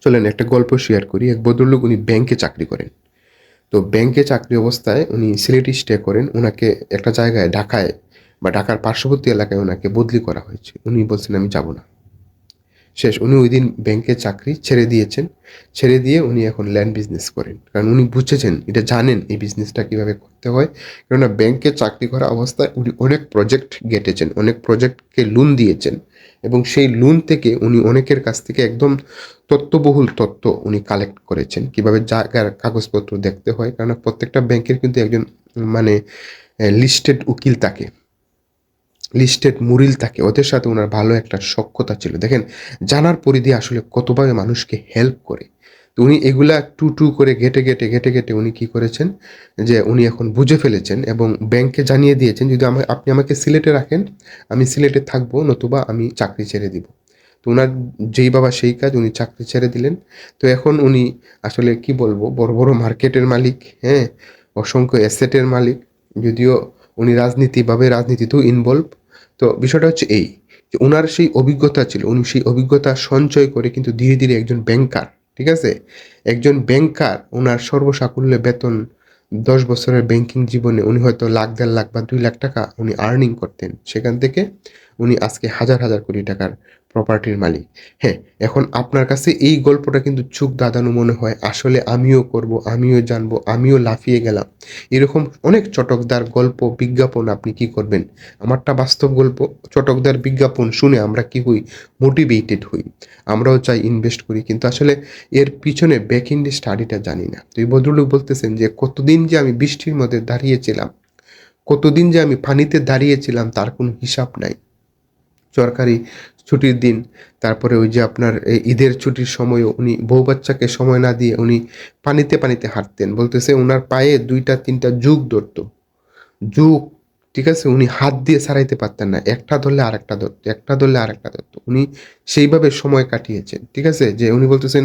চলেন, একটা গল্প শেয়ার করি। এক ভদ্রলোক উনি ব্যাংকে চাকরি করেন। তো ব্যাংকে চাকরি অবস্থায় উনি সিলেটি স্টে করেন। ওনাকে একটা জায়গায়, ঢাকায় বা ঢাকার পার্শ্ববর্তী এলাকায় ওনাকে বদলি করা হয়েছে। উনি বলছেন, আমি যাব না। শেষ, উনি ওই দিন ব্যাংকে চাকরি ছেড়ে দিয়েছেন। ছেড়ে দিয়ে উনি এখন ল্যান্ড বিজনেস করেন। কারণ উনি বুঝেছেন, এটা জানেন এই বিজনেসটা কীভাবে করতে হয়। কেননা ব্যাংকে চাকরি করা অবস্থায় উনি অনেক প্রজেক্ট গেটেছেন, অনেক প্রজেক্টকে লোন দিয়েছেন। এবং সেই লোন থেকে উনি অনেকের কাছ থেকে একদম তত্ত্ববহুল তত্ত্ব উনি কালেক্ট করেছেন। কীভাবে জায়গার কাগজপত্র দেখতে হয় কারণ প্রত্যেকটা ব্যাংকের কিন্তু একজন মানে লিস্টেড উকিল থাকে। লিস্টেড মুরিল থাকে। ওদের সাথে ওনার ভালো একটা সক্ষতা ছিল। দেখেন, জানার পরিধি আসলে কতভাবে মানুষকে হেল্প করে। তো উনি এগুলা টু টু করে ঘেটে ঘেটে ঘেটে ঘেটে উনি কি করেছেন, যে উনি এখন বুঝে ফেলেছেন এবং ব্যাংকে জানিয়ে দিয়েছেন, যদি আমা- আপনি আমাকে সিলেটে রাখেন, আমি সিলেটে থাকব, নতুবা আমি চাকরি ছেড়ে দিব। তো ওনার যেই বাবা সেই কাজ, উনি চাকরি ছেড়ে দিলেন। তো এখন উনি আসলে কি বলব, বড় বড় মার্কেটের মালিক হ্যাঁ অসংখ্য অ্যাসেটের মালিক, যদিও উনি রাজনীতিভাবে রাজনীতিতেও ইনভলভ তো বিষয়টা হচ্ছে এই, যে ওনার সেই অভিজ্ঞতা ছিল, উনি সেই অভিজ্ঞতা সঞ্চয় করে কিন্তু ধীরে ধীরে একজন ব্যাংকার ঠিক আছে? একজন ব্যাংকার ওনার সর্বসাকুল্যে বেতন দশ বছরের ব্যাংকিং জীবনে উনি হয়তো লাখ দেড় লাখ বা দুই লাখ টাকা উনি আর্নিং করতেন। সেখান থেকে উনি আজকে হাজার হাজার কোটি টাকার প্রপার্টির মালিক। হ্যাঁ এখন আপনার কাছে এই গল্পটা কিন্তু চোখ দাদানো মনে হয়, আসলে আমিও করব, আমিও জানব, আমিও লাফিয়ে গেলাম। এরকম অনেক চটকদার গল্প, বিজ্ঞাপন আপনি কি করবেন? আমারটা বাস্তব গল্প, চটকদার বিজ্ঞাপন শুনে আমরা কি হই? মোটিভেটেড হই। আমরাও চাই ইনভেস্ট করি, কিন্তু আসলে এর পিছনে ব্যাক ইন স্টাডিটা জানি না। তো এই ভদ্রলোক বলতেছেন যে, কতদিন যে আমি বৃষ্টির মধ্যে দাঁড়িয়েছিলাম, কতদিন যে আমি পানিতে দাঁড়িয়েছিলাম, তার কোনো হিসাব নাই। সরকারি ছুটির দিন। তারপরে ওই যে আপনার ঈদের ছুটির সময়ও উনি বউ বাচ্চাকে সময় না দিয়ে উনি পানিতে পানিতে হাঁটতেন। বলতেছে ওনার পায়ে দুইটা, তিনটা যুগ ধরতো। যুগ, ঠিক আছে? উনি হাত দিয়ে ছাড়াইতে পারতেন না। একটা ধরলে আর একটা ধরতো, একটা ধরলে আর একটা ধরতো। উনি সেইভাবে সময় কাটিয়েছেন, ঠিক আছে? যে উনি বলতেছেন,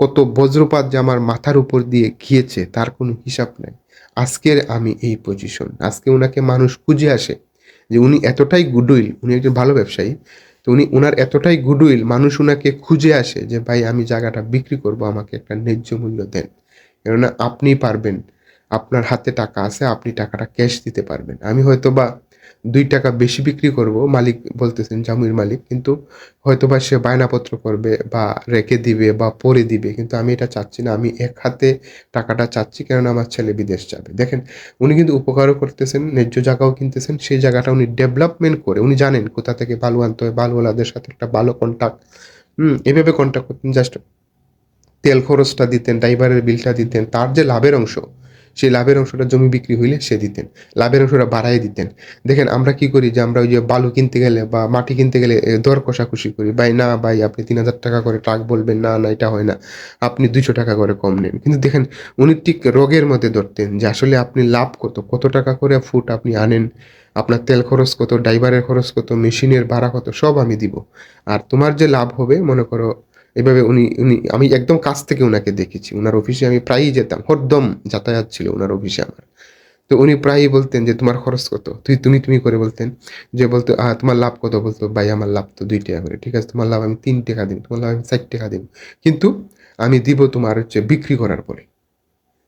কত বজ্রপাত যে আমার মাথার উপর দিয়ে গিয়েছে, তার কোনো হিসাব নাই। আজকের আমি এই পজিশন আজকে ওনাকে মানুষ খুঁজে আসে যে উনি এতটাই গুডউইল উনি একজন ভালো ব্যবসায়ী, তো উনি ওনার এতটাই গুডউইল মানুষ ওনাকে খুঁজে আসে যে, ভাই, আমি জায়গাটা বিক্রি করব, আমাকে একটা ন্যায্য মূল্য দেন। কেননা আপনি পারবেন, আপনার হাতে টাকা আছে, আপনি টাকাটা ক্যাশ দিতে পারবেন। আমি হয়তো বা দুই টাকা বেশি বিক্রি করব, মালিক বলতেছেন জামুর মালিক, কিন্তু হয়তো বা সে বায়নাপত্র করবে বা রেখে দিবে বা পরে দিবে, কিন্তু আমি এটা চাচ্ছি না, আমি এক হাতে টাকাটা চাচ্ছি, কেননা আমার ছেলে বিদেশ যাবে। দেখেন, উনি কিন্তু উপকারও করতেছেন, ন্যায্য জায়গাও কিনতেছেন, সেই জায়গাটা উনি ডেভেলপমেন্ট করে, উনি জানেন কোথা থেকে বালু আনতে হয় বালুওয়ালাদের সাথে একটা ভালো কন্ট্যাক্ট হুম, এভাবে কন্ট্যাক্ট করতেন জাস্ট তেল খরচটা দিতেন ড্রাইভারের বিলটা দিতেন, তার যে লাভের অংশ সেই লাভের অংশটা জমি বিক্রি হইলে সে দিতেন। লাভের অংশটা বাড়াই দিতেন। দেখেন, আমরা কি করি যে, আমরা ওই যে বালু কিনতে গেলে বা মাটি কিনতে গেলে দর কষাকষি করি। ভাই, না ভাই, আপনি তিন হাজার টাকা করে ট্রাক বলবেন, না না, এটা হয় না। আপনি দুইশো টাকা করে কম নেন। কিন্তু দেখেন, উনি ঠিক রোগের মধ্যে ধরতেন যে, আসলে আপনি লাভ কত? কত টাকা করে ফুট আপনি আনেন? আপনার তেল খরচ কত? ড্রাইভারের খরচ কত? মেশিনের ভাড়া কত? সব আমি দিব। আর তোমার যে লাভ হবে, মনে করো এভাবে উনি উনি, আমি একদম কাছ থেকে ওনাকে দেখেছি। ওনার অফিসে আমি প্রায়ই যেতাম। হরদম যাতায়াত ছিল ওনার অফিসে আমার। তো উনি প্রায়ই বলতেন যে, তোমার খরচ কত? তুই, তুমি তুমি করে বলতেন যে, বলতো, আহ, তোমার লাভ কত? বলতো, ভাই, আমার লাভ তো দুই টাকা করে। ঠিক আছে, তোমার লাভ আমি তিন টাকা দিন তোমার লাভ আমি চার টাকা দিন কিন্তু আমি দিব তোমার হচ্ছে বিক্রি করার পরে।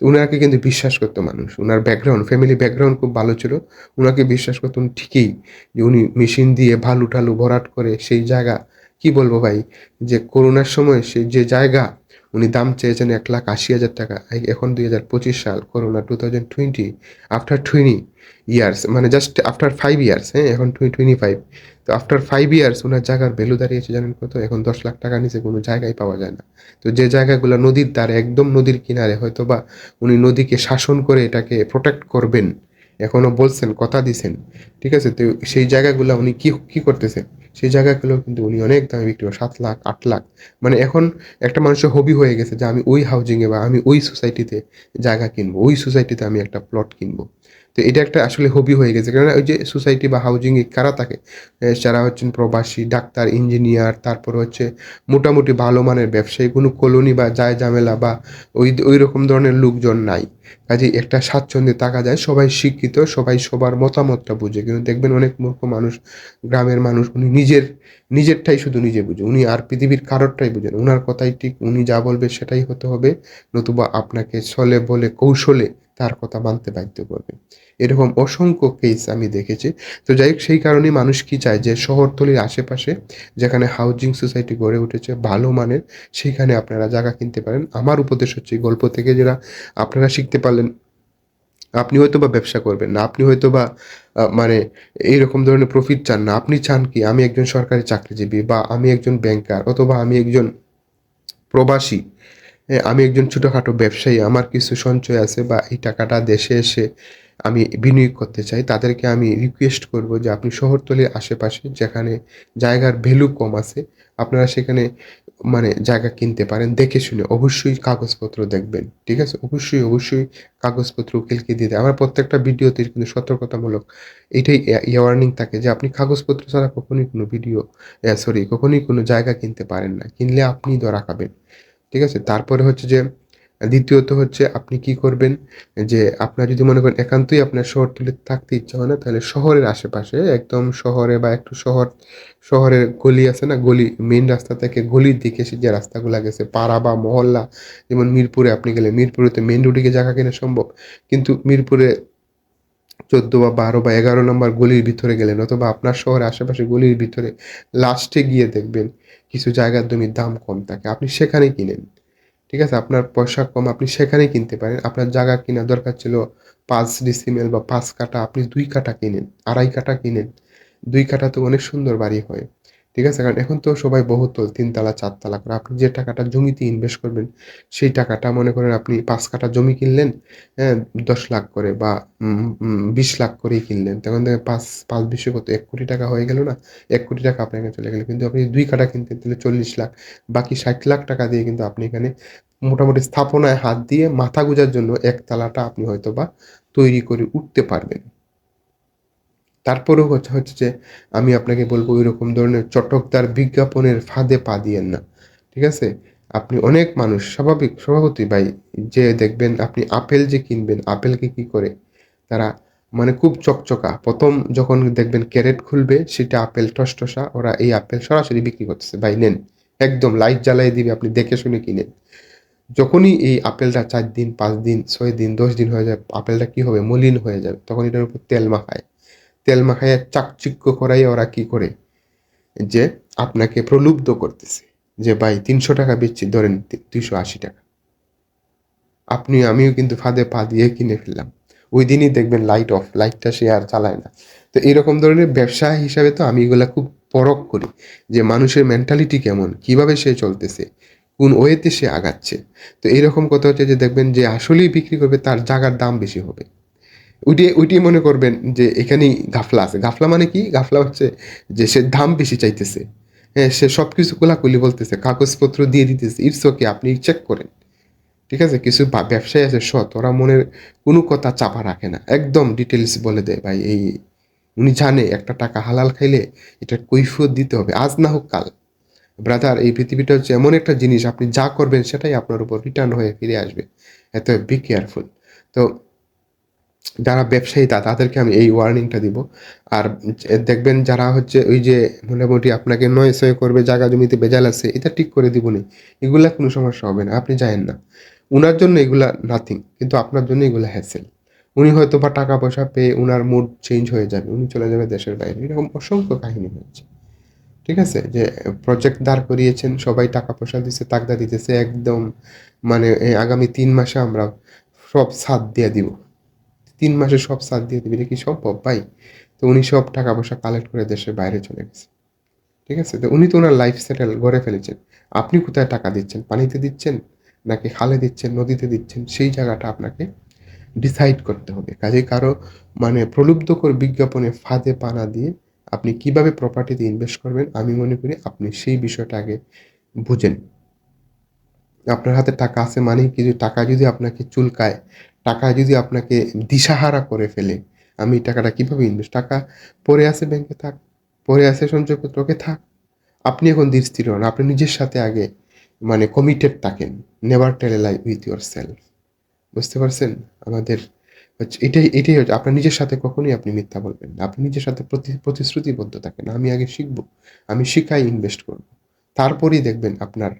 তো উনাকে কিন্তু বিশ্বাস করতো মানুষ। ওনার ব্যাকগ্রাউন্ড ফ্যামিলি ব্যাকগ্রাউন্ড খুব ভালো ছিল। ওনাকে বিশ্বাস করতো ঠিকই যে, উনি মেশিন দিয়ে ভালু টালু ভরাট করে সেই জায়গা কি বলব ভাই? যে করোনার সময় সে যে জায়গা, উনি দাম চেয়েছেন এক লাখ আশি হাজার টাকা। এখন দুই হাজার পঁচিশ সাল, corona two thousand twenty after twenty years মানে জাস্ট আফটার ফাইভ ইয়ার্স হ্যাঁ এখন টোয়েন্টি ফাইভ তো আফটার ফাইভ ইয়ার্স ওনার জায়গার ভ্যালু দাঁড়িয়েছে জানেন কত? এখন দশ লাখ টাকা নিচে কোনো জায়গায় পাওয়া যায় না। তো যে জায়গাগুলো নদীর দ্বারে একদম নদীর কিনারে হয়তো বা উনি নদীকে শাসন করে এটাকে প্রোটেক্ট করবেন এখনও বলছেন, কথা দিছেন। ঠিক আছে? তো সেই জায়গাগুলো উনি কী কী করতেছেন? সেই জায়গাগুলো কিন্তু উনি অনেক দামে বিক্রি করেন সাত লাখ, আট লাখ। মানে এখন একটা মানুষের হবি হয়ে গেছে যে আমি ওই হাউজিংয়ে বা আমি ওই সোসাইটিতে জায়গা কিনবো, ওই সোসাইটিতে আমি একটা প্লট কিনবো। তো এটা একটা আসলে হবি হয়ে গেছে। কেননা ওই যে সোসাইটি বা হাউজিংয়ে কারা থাকে? যারা হচ্ছেন প্রবাসী, ডাক্তার ইঞ্জিনিয়ার তারপর হচ্ছে মোটামুটি ভালো মানের ব্যবসায়ী, কোনো কলোনি বা যায় ঝামেলা বা ওই ওই রকম ধরনের লোকজন নাই। কাজে একটা স্বাচ্ছন্দ্যে থাকা যায়, সবাই শিক্ষিত, সবাই সবার মতামতটা বুঝে। কিন্তু দেখবেন অনেক মূর্খ মানুষ, গ্রামের মানুষ, উনি নিজের, নিজেরটাই শুধু নিজে বুঝে। উনি আর পৃথিবীর কারোরটাই বুঝেন ওনার কথাই ঠিক, উনি যা বলবে সেটাই হতে হবে। নতুবা আপনাকে ছলে বলে, কৌশলে তার কথা মানতে বাধ্য করবে। এরকম অসংখ্য কেস আমি দেখেছি। তো যাই সেই কারণেই মানুষ কি চায় যে শহরতলির আশেপাশে যেখানে হাউজিং সোসাইটি গড়ে উঠেছে ভালো মানের, সেখানে আপনারা জায়গা কিনতে পারেন। আমার উপদেশ হচ্ছে গল্প থেকে যারা আপনারা শিখতে পারলেন, আপনি হয়তো বা ব্যবসা করবেন না, আপনি হয়তো বা মানে এইরকম ধরনের প্রফিট চান না। আপনি চান কি, আমি একজন সরকারি চাকরিজীবী বা আমি একজন ব্যাংকার অথবা আমি একজন প্রবাসী আমি একজন ছোটোখাটো ব্যবসায়ী, আমার কিছু সঞ্চয় আছে বা এই টাকাটা দেশে এসে আমি বিনিয়োগ করতে চাই, তাদেরকে আমি রিকোয়েস্ট করব যে আপনি শহরতলির আশেপাশে যেখানে জায়গার ভ্যালু কম আছে, আপনারা সেখানে মানে জায়গা কিনতে পারেন, দেখে শুনে অবশ্যই কাগজপত্র দেখবেন, ঠিক আছে? অবশ্যই অবশ্যই কাগজপত্র উকিলকে দিয়ে দেয়। আমার প্রত্যেকটা ভিডিওতে কিন্তু সতর্কতামূলক এটাই ওয়ার্নিং থাকে যে আপনি কাগজপত্র ছাড়া কখনোই কোনো ভিডিও সরি কখনোই কোনো জায়গা কিনতে পারেন না, কিনলে আপনি ধরা খাবেন। ঠিক আছে? তারপরে হচ্ছে যে, দ্বিতীয়ত হচ্ছে আপনি কি করবেন? যে, আপনার যদি মনে করেন একান্তই আপনার শহর শহরতলিতে থাকতে ইচ্ছা হয় না, তাহলে শহরের আশেপাশে, একদম শহরে বা একটু শহর, শহরের গলি আছে না, গলি মেইন রাস্তা থেকে গলির দিকে সে যে রাস্তাগুলো গেছে, পাড়া বা মহল্লা, যেমন মিরপুরে আপনি গেলে মিরপুরেতে মেইন রোডে গিয়ে জায়গা কেনা সম্ভব। কিন্তু মিরপুরে চোদ্দ বা বারো বা এগারো নম্বর গলির ভিতরে গেলেন অথবা আপনার শহরের আশেপাশে গলির ভিতরে লাস্টে গিয়ে দেখবেন কিছু জায়গার জমির দাম কম থাকে। আপনি সেখানে কিনেন। ঠিক আছে? আপনার পয়সা কম, আপনি সেখানে কিনতে পারেন। আপনার জায়গা কেনার দরকার ছিল পাঁচ ডিসিমেল বা পাঁচ কাটা আপনি দুই কাটা কিনেন, আড়াই কাটা কিনেন। দুই কাটা তো অনেক সুন্দর বাড়ি হয়। ঠিক আছে? কারণ এখন তো সবাই বহুতল, তিনতলা, চারতলা করে। আপনি যে টাকাটা জমিতে ইনভেস্ট করবেন, সেই টাকাটা মনে করেন আপনি পাঁচ কাঠা জমি কিনলেন হ্যাঁ দশ লাখ করে বা বিশ লাখ করেই কিনলেন। তখন দেখেন পাঁচ পাঁচ বিশে কত? এক কোটি টাকা হয়ে গেল না? এক কোটি টাকা আপনার কাছে চলে গেল। কিন্তু আপনি দুই কাঠা কিনতেন, তাহলে চল্লিশ লাখ, বাকি ষাট লাখ টাকা দিয়ে কিন্তু আপনি এখানে মোটামুটি স্থাপনায় হাত দিয়ে মাথা গুজার জন্য একতলাটা আপনি হয়তো বা তৈরি করে উঠতে পারবেন। তারপরেও হচ্ছে হচ্ছে যে, আমি আপনাকে বলব ওই রকম ধরনের চটকদার বিজ্ঞাপনের ফাঁদে পা দিয়েন না। ঠিক আছে? আপনি অনেক মানুষ, স্বাভাবিক, স্বভাবতই ভাই, যে দেখবেন আপনি আপেল যে কিনবেন, আপেলকে কি করে? তারা মানে খুব চকচকা। প্রথম যখন দেখবেন ক্যারেট খুলবে, সেটা আপেল টসটসা, ওরা এই আপেল সরাসরি বিক্রি করতেছে। ভাই, নেন, একদম লাইট জ্বালাই দিবে, আপনি দেখে শুনে কিনেন। যখনই এই আপেলটা চার দিন, পাঁচ দিন, ছয় দিন, দশ দিন হয়ে যায়, আপেলটা কি হবে? মলিন হয়ে যাবে। তখন এটার উপর তেল মাখায়। তেল মাখায় চাকচিক্য করাই ওরা কি করে? যে আপনাকে প্রলুব্ধ করতেছে যে, ভাই, তিনশো টাকা বেচছি, ধরেন দুইশো আশি টাকা। আপনি, আমিও কিন্তু ফাঁদে পা দিয়ে কিনে ফেললাম। ওই দিনই দেখবেন লাইট অফ লাইটটা সে আর চালায় না। তো এরকম ধরনের ব্যবসা হিসাবে তো আমি এগুলা খুব পরখ করি যে, মানুষের মেন্টালিটি কেমন, কীভাবে সে চলতেছে, কোন ওয়েতে সে আগাচ্ছে। তো এইরকম কথা হচ্ছে যে, দেখবেন যে, আসলেই বিক্রি করবে, তার জায়গার দাম বেশি হবে। ওইটি ওইটি মনে করবেন যে এখানেই গাফলা আছে। গাফলা মানে কি? গাফলা হচ্ছে যে সে দাম বেশি চাইতেছে। হ্যাঁ সে সব কিছু কোলাকুলি বলতেছে, কাগজপত্র দিয়ে দিতেছে, ইটস ওকে, আপনি চেক করেন। ঠিক আছে? কিছু ব্যবসায়ী আছে, সৎ, ওরা মনের কোনো কথা চাপা রাখে না। একদম ডিটেলস বলে দেয়, ভাই, এই। উনি জানে, একটা টাকা হালাল খাইলে এটা কৈফিয়ত দিতে হবে, আজ না হোক কাল। ব্রাদার এই পৃথিবীটা হচ্ছে এমন একটা জিনিস, আপনি যা করবেন, সেটাই আপনার উপর রিটার্ন হয়ে ফিরে আসবে। এত বি কেয়ারফুল তো যারা ব্যবসায়ী তা তাদেরকে আমি এই ওয়ার্নিংটা দিব। আর দেখবেন যারা হচ্ছে ওই যে মোটামুটি আপনাকে নয় সয় করবে, জায়গা জমিতে বেজাল আছে, এটা ঠিক করে দিবনি এগুলা কোনো সমস্যা হবে না, আপনি জানেন না। উনার জন্য এগুলা নাথিং কিন্তু আপনার জন্য এগুলা হ্যাসেল উনি হয়তো বা টাকা পয়সা পেয়ে উনার মুড চেঞ্জ হয়ে যাবে, উনি চলে যাবে দেশের বাইরে। এরকম অসংখ্য কাহিনী হয়েছে। ঠিক আছে? যে প্রজেক্ট দাঁড় করিয়েছেন, সবাই টাকা পয়সা দিচ্ছে তাকদা দিতেছে, একদম মানে আগামী তিন মাসে আমরা সব সাথ দিয়ে দিব। তিন মাসে সব সাথ দিয়ে দিবে। কি সম্ভব? ভাই, তো উনি সব টাকা পয়সা কালেক্ট করে দেশের বাইরে চলে গেছে। ঠিক আছে? তো উনি তো ওনার লাইফ সেটেল গড়ে ফেলেছেন। আপনি কোথায় টাকা দিচ্ছেন? পানিতে দিচ্ছেন নাকি খালে দিচ্ছেন, নদীতে দিচ্ছেন? সেই জায়গাটা আপনাকে ডিসাইড করতে হবে। কাজে কারও মানে প্রলুব্ধকর বিজ্ঞাপনে ফাঁদে পানা দিয়ে আপনি কীভাবে প্রপার্টিতে ইনভেস্ট করবেন, আমি মনে করি আপনি সেই বিষয়টা আগে বুঝেন। আপনার হাতে টাকা আছে মানেই কিছু টাকা যদি আপনাকে চুলকায় টাকা যদি আপনাকে দিশাহারা করে ফেলে, আমি টাকাটা কীভাবে ইনভেস্ট টাকা পরে আছে ব্যাংকে থাক পরে আছে সঞ্চয়পত্রকে থাক। আপনি এখন ধীর স্থির হন আপনি নিজের সাথে আগে মানে কমিটেড থাকেন never tell lie with yourself বুঝতে পারছেন? আমাদের হচ্ছে এটাই এটাই হচ্ছে, আপনার নিজের সাথে কখনোই আপনি মিথ্যা বলবেন না। আপনি নিজের সাথে প্রতি, প্রতিশ্রুতিবদ্ধ থাকেন, আমি আগে শিখব, আমি শিখাই ইনভেস্ট করব। তারপরেই দেখবেন আপনার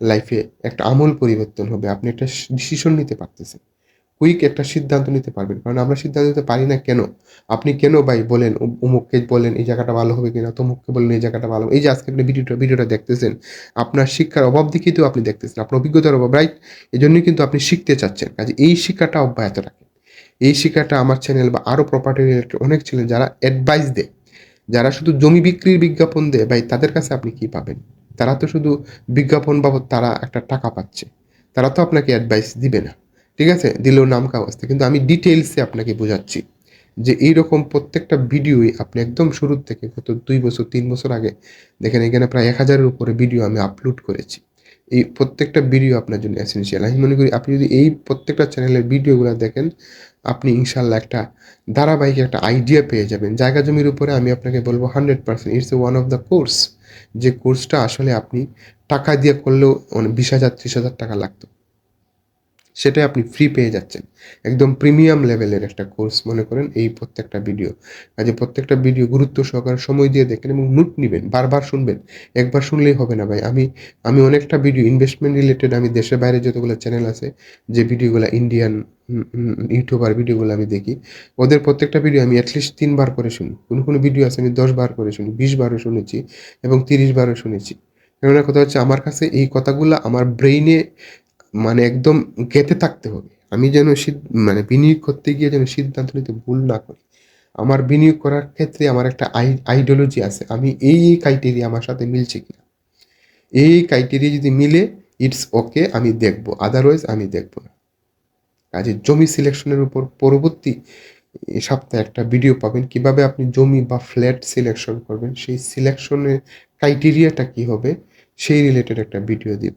লাইফে একটা আমূল পরিবর্তন হবে, আপনি একটা ডিসিশন নিতে পারতেছেন। কুইক একটা সিদ্ধান্ত নিতে পারবেন। কারণ আমরা সিদ্ধান্ত নিতে পারি না কেন? আপনি কেন ভাই বলেন অমু- অমুককে বলেন, এই জায়গাটা ভালো হবে কিনা? তমুককে বলেন, এই জায়গাটা ভালো এই যে আজকে আপনি ভিডিওটা ভিডিওটা দেখতেছেন, আপনার শিক্ষার অভাব দেখেই তো আপনি দেখতেছেন। আপনার অভিজ্ঞতার অভাব রাইট এই জন্যই কিন্তু আপনি শিখতে চাচ্ছেন। কাজে এই শিক্ষাটা অব্যাহত রাখেন। এই শিক্ষাটা আমার চ্যানেল বা আরও প্রপার্টি রিলেটেড অনেক চ্যানেল যারা অ্যাডভাইস দেয়, যারা শুধু জমি বিক্রির বিজ্ঞাপন দেয়, ভাই তাদের কাছে আপনি কি পাবেন? তারা তো শুধু বিজ্ঞাপন বাবদ তারা একটা টাকা পাচ্ছে। তারা তো আপনাকে অ্যাডভাইস দিবে না। ঠিক আছে? দিলেও নাম কাগজতে কিন্তু আমি ডিটেলসে আপনাকে বোঝাচ্ছি যে এইরকম প্রত্যেকটা ভিডিওই আপনি একদম শুরুর থেকে গত দুই বছর, তিন বছর আগে দেখেন এখানে প্রায় এক হাজারের উপরে ভিডিও আমি আপলোড করেছি। এই প্রত্যেকটা ভিডিও আপনার জন্য এসেন্সিয়াল আমি মনে করি আপনি যদি এই প্রত্যেকটা চ্যানেলের ভিডিওগুলো দেখেন, আপনি ইনশাল্লাহ একটা ধারাবাহিক একটা আইডিয়া পেয়ে যাবেন। জায়গা জমির উপরে আমি আপনাকে বলব hundred percent it's one of the course যে কোর্সটা আসলে আপনি টাকা দিয়ে করলেও মানে বিশ হাজার, ত্রিশ হাজার টাকা লাগতো। সেটাই আপনি ফ্রি পেয়ে যাচ্ছেন। একদম প্রিমিয়াম লেভেলের একটা কোর্স মনে করেন এই প্রত্যেকটা ভিডিও কাজে প্রত্যেকটা ভিডিও গুরুত্ব সহকারে সময় দিয়ে দেখেন এবং নোট নেবেন, বারবার শুনবেন। একবার শুনলেই হবে না ভাই। আমি আমি অনেকটা ভিডিও ইনভেস্টমেন্ট রিলেটেড আমি দেশের বাইরে যতগুলো চ্যানেল আছে, যে ভিডিওগুলো ইন্ডিয়ান ইউটিউবার ভিডিওগুলো আমি দেখি, ওদের প্রত্যেকটা ভিডিও আমি অ্যাটলিস্ট তিনবার করে শুনি। কোনো কোনো ভিডিও আছে আমি দশ বার করে শুনি বিশ বারও শুনেছি এবং তিরিশ বারও শুনেছি। কেননা কথা হচ্ছে আমার কাছে এই কথাগুলো আমার ব্রেইনে মানে একদম গেঁথে থাকতে হবে। আমি যেন মানে বিনিয়োগ করতে গিয়ে যেন সিদ্ধান্ত নিতে ভুল না করি। আমার বিনিয়োগ করার ক্ষেত্রে আমার একটা আই, আইডিওলজি আছে। আমি এই এই ক্রাইটেরিয়া আমার সাথে মিলছে কিনা? এই ক্রাইটেরিয়া যদি মিলে ইটস ওকে আমি দেখব। আদারওয়াইজ আমি দেখব না। কাজে জমি সিলেকশনের উপর পরবর্তী সপ্তাহে একটা ভিডিও পাবেন। কীভাবে আপনি জমি বা ফ্ল্যাট সিলেকশন করবেন? সেই সিলেকশনের ক্রাইটেরিয়াটা কি হবে? সেই রিলেটেড একটা ভিডিও দিব।